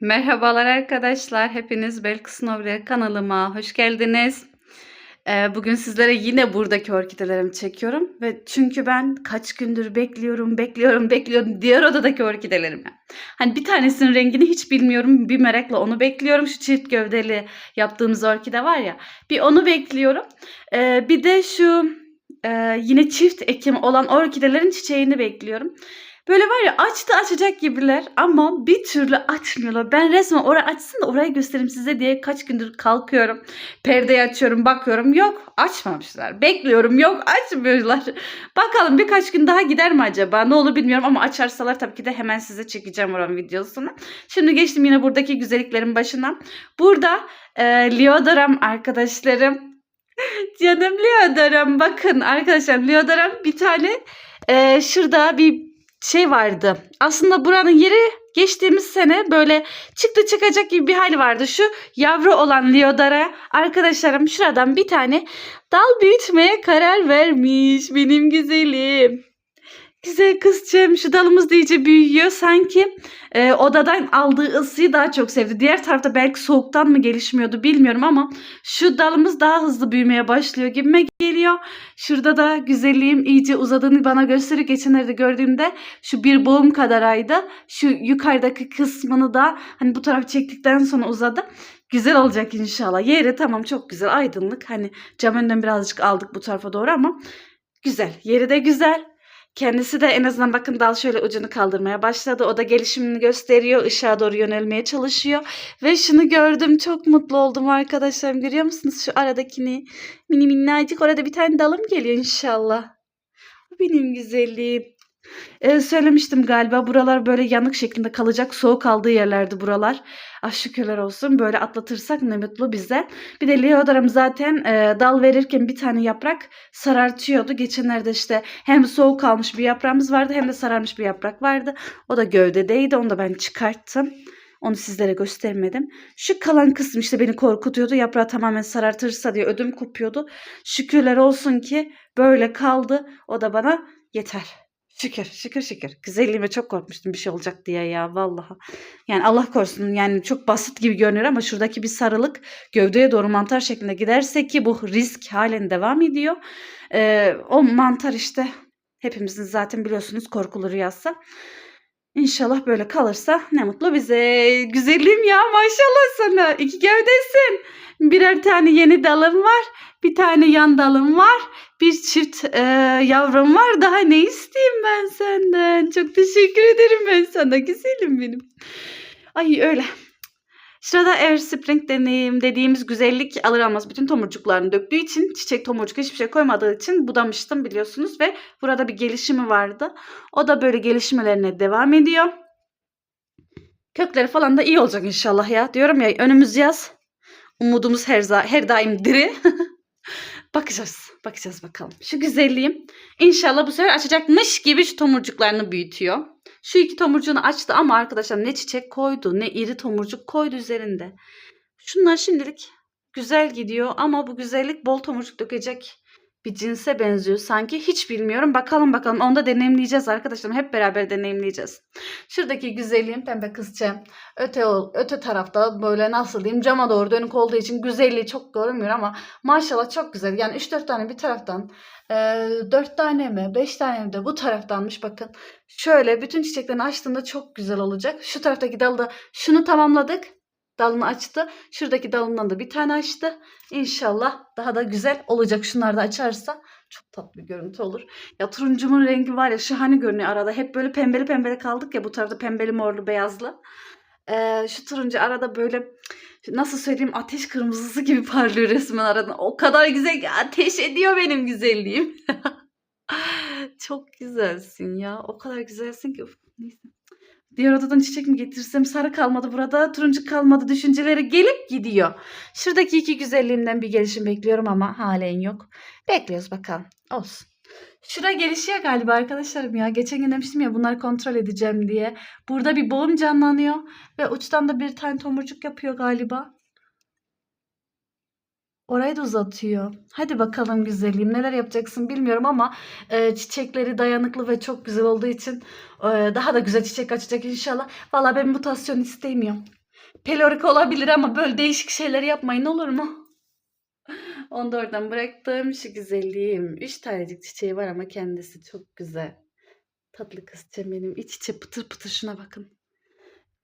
Merhabalar arkadaşlar. Hepiniz Belkıs Novre kanalıma hoş geldiniz. Ee, bugün sizlere yine buradaki orkidelerimi çekiyorum. ve Çünkü ben kaç gündür bekliyorum, bekliyorum, bekliyorum diğer odadaki orkidelerimi. Hani bir tanesinin rengini hiç bilmiyorum. Bir merakla onu bekliyorum. Şu çift gövdeli yaptığımız orkide var ya. Bir onu bekliyorum. Ee, bir de şu e, yine çift ekim olan orkidelerin çiçeğini bekliyorum. Böyle var ya açtı açacak gibiler ama bir türlü açmıyorlar. Ben resmen orayı açsın da orayı göstereyim size diye kaç gündür kalkıyorum. Perdeyi açıyorum bakıyorum yok açmamışlar. Bekliyorum yok açmıyorlar. Bakalım birkaç gün daha gider mi acaba ne olur bilmiyorum ama açarsalar tabii ki de hemen size çekeceğim oranın videosunu. Şimdi geçtim yine buradaki güzelliklerin başına. Burada e, Leodoram arkadaşlarım. Canım Leodoram bakın arkadaşlar Leodoram bir tane e, şurada bir şey vardı. Aslında buranın yeri geçtiğimiz sene böyle çıktı çıkacak gibi bir hal vardı. Şu yavru olan Leodara arkadaşlarım şuradan bir tane dal büyütmeye karar vermiş. Benim güzelim. Güzel kızcığım şu dalımız da iyice büyüyor. Sanki e, odadan aldığı ısıyı daha çok sevdi. Diğer tarafta belki soğuktan mı gelişmiyordu bilmiyorum ama şu dalımız daha hızlı büyümeye başlıyor gibime geliyor. Şurada da güzelliğim iyice uzadığını bana gösteriyor. Geçenlerde gördüğümde şu bir boğum kadaraydı. Şu yukarıdaki kısmını da hani bu taraf çektikten sonra uzadı. Güzel olacak inşallah. Yeri tamam çok güzel aydınlık. Hani cam önünden birazcık aldık bu tarafa doğru ama güzel. Yeri de güzel. Kendisi de en azından bakın dal şöyle ucunu kaldırmaya başladı. O da gelişimini gösteriyor. ışığa doğru yönelmeye çalışıyor. Ve şunu gördüm. Çok mutlu oldum arkadaşlarım. Görüyor musunuz şu aradakini? Mini minnacık. Orada bir tane dalım geliyor inşallah. Bu benim güzelliğim. Ee, söylemiştim galiba buralar böyle yanık şeklinde kalacak. Soğuk aldığı yerlerdi buralar. Ah şükürler olsun. Böyle atlatırsak ne mutlu bize. Bir de Leodarım zaten e, dal verirken bir tane yaprak sarartıyordu. Geçenlerde işte hem soğuk kalmış bir yaprağımız vardı hem de sararmış bir yaprak vardı. O da gövdedeydi. Onu da ben çıkarttım. Onu sizlere göstermedim. Şu kalan kısım işte beni korkutuyordu. Yaprağı tamamen sarartırsa diye ödüm kopuyordu. Şükürler olsun ki böyle kaldı. O da bana yeter. Şükür, şükür, şükür. Güzelliğime çok korkmuştum bir şey olacak diye ya vallahi. Yani Allah korusun yani çok basit gibi görünüyor ama şuradaki bir sarılık gövdeye doğru mantar şeklinde giderse ki bu risk halen devam ediyor. Ee, o mantar işte hepimizin zaten biliyorsunuz korkulu rüyası. İnşallah böyle kalırsa ne mutlu bize. Güzelim ya maşallah sana. İki gövdesin. Birer tane yeni dalım var. Bir tane yan dalım var. Bir çift e, yavrum var. Daha ne isteyeyim ben senden? Çok teşekkür ederim ben sana. Güzelim benim. Ay öyle. Sırada Air Spring deneyim dediğimiz güzellik alır almaz bütün tomurcuklarını döktüğü için çiçek tomurcuk hiçbir şey koymadığı için budamıştım biliyorsunuz ve burada bir gelişimi vardı. O da böyle gelişmelerine devam ediyor. Kökleri falan da iyi olacak inşallah ya. Diyorum ya önümüz yaz. Umudumuz her, her daim diri. bakacağız. Bakacağız bakalım. Şu güzelliğim inşallah bu sefer açacakmış gibi şu tomurcuklarını büyütüyor. Şu iki tomurcuğunu açtı ama arkadaşlar ne çiçek koydu ne iri tomurcuk koydu üzerinde. Şunlar şimdilik güzel gidiyor ama bu güzellik bol tomurcuk dökecek bir cinse benziyor sanki. Hiç bilmiyorum. Bakalım bakalım. Onu da deneyimleyeceğiz arkadaşlarım. Hep beraber deneyimleyeceğiz. Şuradaki güzelliğim pembe kızcağım. Öte, öte tarafta böyle nasıl diyeyim cama doğru dönük olduğu için güzelliği çok görünmüyor ama maşallah çok güzel. Yani 3-4 tane bir taraftan 4 tane mi 5 tane mi de bu taraftanmış bakın. Şöyle bütün çiçeklerini açtığında çok güzel olacak. Şu taraftaki dalda şunu tamamladık. Dalını açtı. Şuradaki dalından da bir tane açtı. İnşallah daha da güzel olacak. Şunlar da açarsa çok tatlı bir görüntü olur. Ya turuncumun rengi var ya şahane görünüyor arada. Hep böyle pembeli pembeli kaldık ya bu tarafta pembeli morlu beyazlı. Ee, şu turuncu arada böyle nasıl söyleyeyim ateş kırmızısı gibi parlıyor resmen aradan. O kadar güzel ki ateş ediyor benim güzelliğim. Çok güzelsin ya. O kadar güzelsin ki. Uf, neyse. Diğer odadan çiçek mi getirsem sarı kalmadı burada turuncu kalmadı düşünceleri gelip gidiyor. Şuradaki iki güzelliğimden bir gelişim bekliyorum ama halen yok. Bekliyoruz bakalım. Olsun. Şura gelişiyor galiba arkadaşlarım ya. Geçen gün demiştim ya bunları kontrol edeceğim diye. Burada bir boğum canlanıyor ve uçtan da bir tane tomurcuk yapıyor galiba. Orayı da uzatıyor. Hadi bakalım güzelliğim neler yapacaksın bilmiyorum ama e, çiçekleri dayanıklı ve çok güzel olduğu için e, daha da güzel çiçek açacak inşallah. Valla ben mutasyon istemiyorum. Pelorik olabilir ama böyle değişik şeyler yapmayın olur mu? Onu da oradan bıraktım. Şu güzelliğim. Üç tanecik çiçeği var ama kendisi çok güzel. Tatlı kızcağım benim. İç içe pıtır pıtır şuna bakın.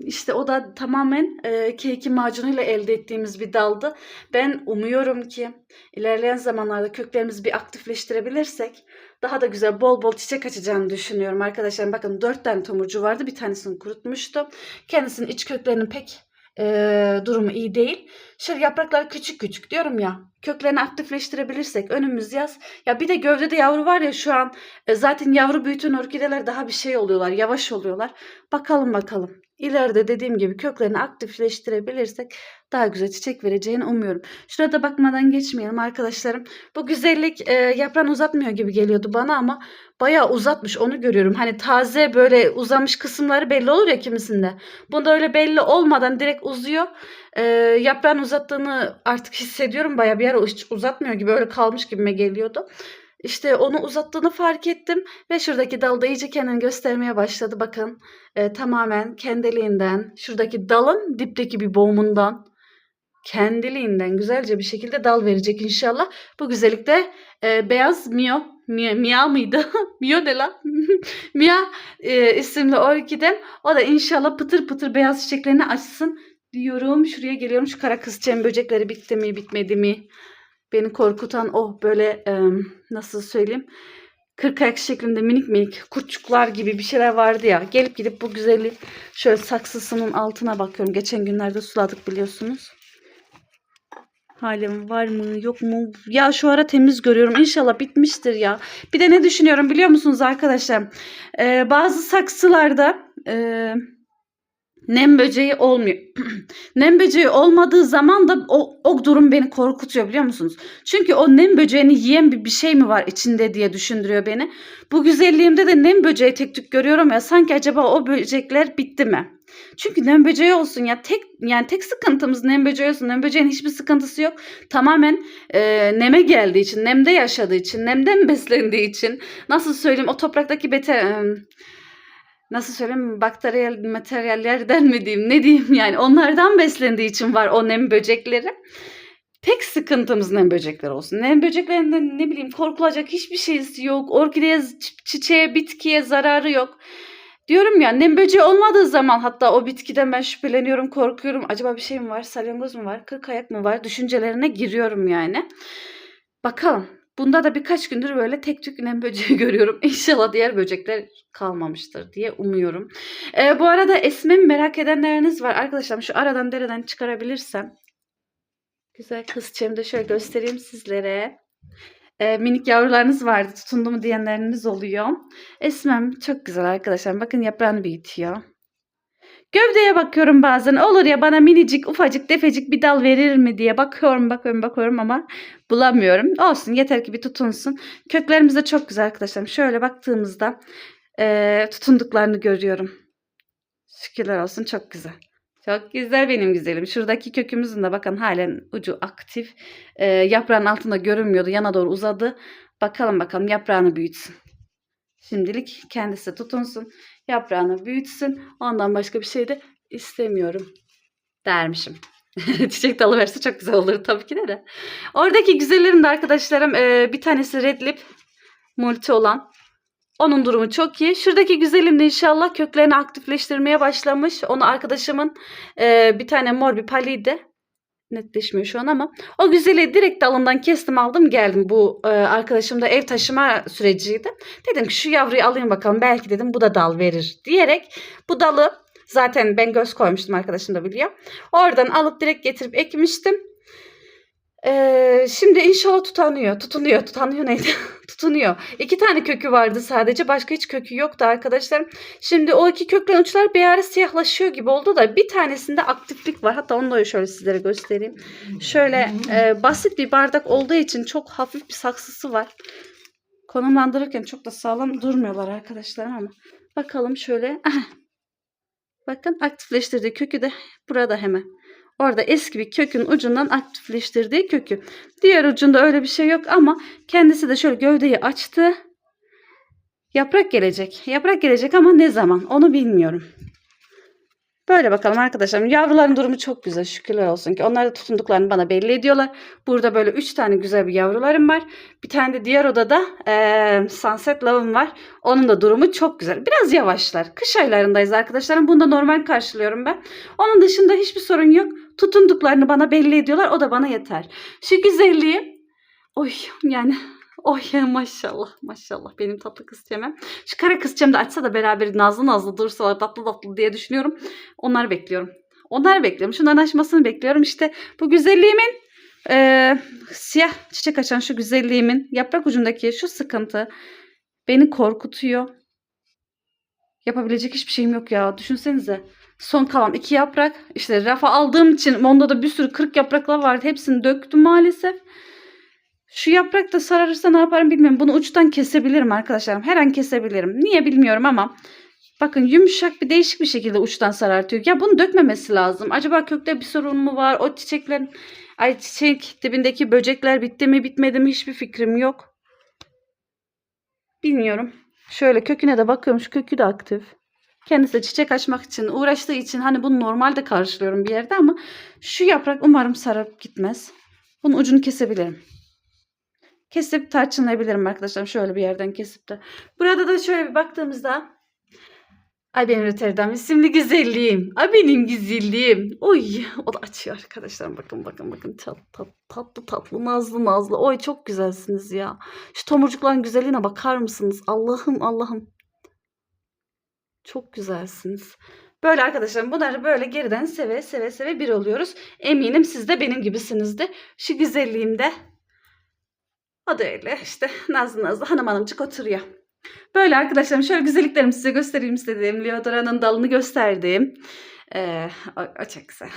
İşte o da tamamen e, keki macunuyla elde ettiğimiz bir daldı. Ben umuyorum ki ilerleyen zamanlarda köklerimizi bir aktifleştirebilirsek daha da güzel bol bol çiçek açacağını düşünüyorum arkadaşlar. Bakın dört tane tomurcu vardı. Bir tanesini kurutmuştum. Kendisinin iç köklerinin pek e, durumu iyi değil. Şöyle yapraklar küçük küçük diyorum ya. Köklerini aktifleştirebilirsek önümüz yaz. Ya bir de gövdede yavru var ya şu an e, zaten yavru büyütün orkideler daha bir şey oluyorlar. Yavaş oluyorlar. Bakalım bakalım. İleride dediğim gibi köklerini aktifleştirebilirsek daha güzel çiçek vereceğini umuyorum. Şurada bakmadan geçmeyelim arkadaşlarım. Bu güzellik e, yaprağını uzatmıyor gibi geliyordu bana ama bayağı uzatmış onu görüyorum. Hani taze böyle uzamış kısımları belli olur ya kimisinde. Bunda öyle belli olmadan direkt uzuyor. E, yaprağını uzattığını artık hissediyorum. Bayağı bir ara uzatmıyor gibi öyle kalmış gibime geliyordu. İşte onu uzattığını fark ettim ve şuradaki dalda iyice kendini göstermeye başladı. Bakın e, tamamen kendiliğinden şuradaki dalın dipteki bir boğumundan kendiliğinden güzelce bir şekilde dal verecek inşallah. Bu güzellikte e, beyaz Mio, Mia, Mia mıydı? Mio ne lan? Mia e, isimli orkidem. O da inşallah pıtır pıtır beyaz çiçeklerini açsın diyorum. Şuraya geliyorum. Şu kara kızcağım böcekleri bitti mi bitmedi mi? Beni korkutan o böyle nasıl söyleyeyim? Kırk ayak şeklinde minik minik kurtçuklar gibi bir şeyler vardı ya. Gelip gidip bu güzellik şöyle saksısının altına bakıyorum. Geçen günlerde suladık biliyorsunuz. Halim var mı yok mu? Ya şu ara temiz görüyorum. İnşallah bitmiştir ya. Bir de ne düşünüyorum biliyor musunuz arkadaşlar? Ee, bazı saksılarda e, nem böceği olmuyor. nem böceği olmadığı zaman da o, o durum beni korkutuyor biliyor musunuz? Çünkü o nem böceğini yiyen bir, bir şey mi var içinde diye düşündürüyor beni. Bu güzelliğimde de nem böceği tek tük görüyorum ya sanki acaba o böcekler bitti mi? Çünkü nem böceği olsun ya tek yani tek sıkıntımız nem böceği olsun. Nem böceğin hiçbir sıkıntısı yok. Tamamen e, neme geldiği için, nemde yaşadığı için, nemden beslendiği için nasıl söyleyeyim o topraktaki beter nasıl söyleyeyim bakteriyel materyallerden mi diyeyim ne diyeyim yani onlardan beslendiği için var o nem böcekleri. Tek sıkıntımız nem böcekler olsun. Nem böceklerinden ne bileyim korkulacak hiçbir şeysi yok. Orkideye, çi- çiçeğe, bitkiye zararı yok. Diyorum ya nem böceği olmadığı zaman hatta o bitkiden ben şüpheleniyorum, korkuyorum. Acaba bir şey mi var? Salyangoz mu var? Kırk ayak mı var? Düşüncelerine giriyorum yani. Bakalım. Bunda da birkaç gündür böyle tek tük nem böceği görüyorum. İnşallah diğer böcekler kalmamıştır diye umuyorum. Ee, bu arada esmemi merak edenleriniz var. Arkadaşlar şu aradan dereden çıkarabilirsem. Güzel kızçığım da şöyle göstereyim sizlere. Ee, minik yavrularınız vardı tutundu mu diyenleriniz oluyor. Esmem çok güzel arkadaşlar. Bakın yaprağını büyütüyor. Gövdeye bakıyorum bazen. Olur ya bana minicik, ufacık, defecik bir dal verir mi diye bakıyorum, bakıyorum, bakıyorum ama bulamıyorum. Olsun yeter ki bir tutunsun. Köklerimiz de çok güzel arkadaşlar. Şöyle baktığımızda eee, tutunduklarını görüyorum. Şükürler olsun çok güzel. Çok güzel benim güzelim. Şuradaki kökümüzün de bakın halen ucu aktif. Eee, yaprağın altında görünmüyordu. Yana doğru uzadı. Bakalım bakalım yaprağını büyütsün. Şimdilik kendisi tutunsun. Yaprağını büyütsün. Ondan başka bir şey de istemiyorum dermişim. Çiçek dalı verse çok güzel olur tabii ki de de. Oradaki güzellerim de arkadaşlarım eee, bir tanesi red lip multi olan. Onun durumu çok iyi. Şuradaki güzelim de inşallah köklerini aktifleştirmeye başlamış. Onu arkadaşımın eee, bir tane mor bir paliydi. Netleşmiyor şu an ama. O güzeli direkt dalından kestim aldım geldim. Bu eee, arkadaşım da ev taşıma süreciydi. Dedim ki şu yavruyu alayım bakalım belki dedim bu da dal verir diyerek bu dalı zaten ben göz koymuştum arkadaşım da biliyor. Oradan alıp direkt getirip ekmiştim. Ee, şimdi inşallah tutanıyor. Tutunuyor. Tutanıyor neydi? Tutunuyor. İki tane kökü vardı sadece. Başka hiç kökü yoktu arkadaşlarım. Şimdi o iki köklerin uçları bir ara siyahlaşıyor gibi oldu da bir tanesinde aktiflik var. Hatta onu da şöyle sizlere göstereyim. Şöyle e, basit bir bardak olduğu için çok hafif bir saksısı var. Konumlandırırken çok da sağlam durmuyorlar arkadaşlar ama. Bakalım şöyle. Bakın aktifleştirdiği kökü de burada hemen. Orada eski bir kökün ucundan aktifleştirdiği kökü. Diğer ucunda öyle bir şey yok ama kendisi de şöyle gövdeyi açtı. Yaprak gelecek. Yaprak gelecek ama ne zaman onu bilmiyorum. Böyle bakalım arkadaşlarım. Yavruların durumu çok güzel. Şükürler olsun ki. Onlar da tutunduklarını bana belli ediyorlar. Burada böyle 3 tane güzel bir yavrularım var. Bir tane de diğer odada eee Sunset Love'ım var. Onun da durumu çok güzel. Biraz yavaşlar. Kış aylarındayız arkadaşlarım. Bunu da normal karşılıyorum ben. Onun dışında hiçbir sorun yok. Tutunduklarını bana belli ediyorlar. O da bana yeter. Şu güzelliği oy yani oy maşallah maşallah benim tatlı kızcağım. Şu kara kızcağım da açsa da beraber nazlı nazlı dursalar tatlı tatlı diye düşünüyorum. Onları bekliyorum. Onları bekliyorum. Şunların açmasını bekliyorum. İşte bu güzelliğimin eee, siyah çiçek açan şu güzelliğimin yaprak ucundaki şu sıkıntı beni korkutuyor. Yapabilecek hiçbir şeyim yok ya. Düşünsenize. Son kalan iki yaprak. İşte rafa aldığım için onda da bir sürü kırık yapraklar vardı. Hepsini döktüm maalesef. Şu yaprak da sararırsa ne yaparım bilmiyorum. Bunu uçtan kesebilirim arkadaşlarım. Her an kesebilirim. Niye bilmiyorum ama bakın yumuşak bir değişik bir şekilde uçtan sarartıyor. Ya bunu dökmemesi lazım. Acaba kökte bir sorun mu var? O çiçeklerin ay çiçek dibindeki böcekler bitti mi bitmedi mi hiçbir fikrim yok. Bilmiyorum. Şöyle köküne de bakıyorum. Şu kökü de aktif. Kendisi de çiçek açmak için uğraştığı için hani bunu normalde karşılıyorum bir yerde ama şu yaprak umarım sarıp gitmez. Bunun ucunu kesebilirim. Kesip tarçınlayabilirim arkadaşlar. Şöyle bir yerden kesip de. Burada da şöyle bir baktığımızda Ay benim Rotterdam isimli güzelliğim. Ay benim güzelliğim. Oy o da açıyor arkadaşlar. Bakın bakın bakın. Tat, tat, tatlı tatlı nazlı nazlı. Oy çok güzelsiniz ya. Şu tomurcukların güzelliğine bakar mısınız? Allah'ım Allah'ım. Çok güzelsiniz. Böyle arkadaşlar bunları böyle geriden seve seve seve bir oluyoruz. Eminim siz de benim gibisinizdir. Şu güzelliğimde o da öyle işte nazlı nazlı hanım hanımcık oturuyor. Böyle arkadaşlarım şöyle güzelliklerimi size göstereyim istedim. Leodora'nın dalını gösterdim. Ee, o, o çok güzel.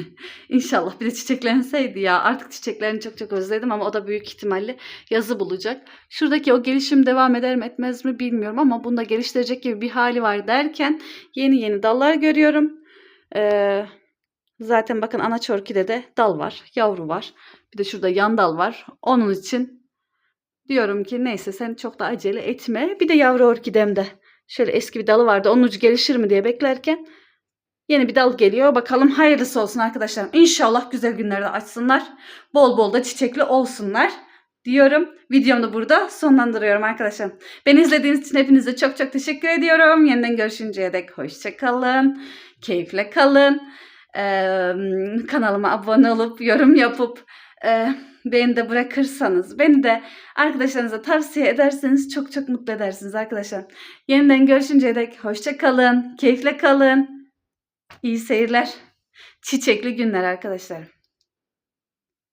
İnşallah bir de çiçeklenseydi ya. Artık çiçeklerini çok çok özledim ama o da büyük ihtimalle yazı bulacak. Şuradaki o gelişim devam eder mi etmez mi bilmiyorum ama bunda geliştirecek gibi bir hali var derken yeni yeni dallar görüyorum. Ee, zaten bakın anaç orkidede dal var, yavru var. Bir de şurada yan dal var. Onun için diyorum ki neyse sen çok da acele etme. Bir de yavru orkidemde şöyle eski bir dalı vardı. Onun ucu gelişir mi diye beklerken Yeni bir dal geliyor. Bakalım hayırlısı olsun arkadaşlarım. İnşallah güzel günlerde açsınlar. Bol bol da çiçekli olsunlar diyorum. Videomu da burada sonlandırıyorum arkadaşlar. Beni izlediğiniz için hepinize çok çok teşekkür ediyorum. Yeniden görüşünceye dek hoşçakalın. Keyifle kalın. Ee, kanalıma abone olup yorum yapıp e, beni de bırakırsanız, beni de arkadaşlarınıza tavsiye ederseniz çok çok mutlu edersiniz arkadaşlar. Yeniden görüşünceye dek hoşça kalın. Keyifle kalın. İyi seyirler. Çiçekli günler arkadaşlar.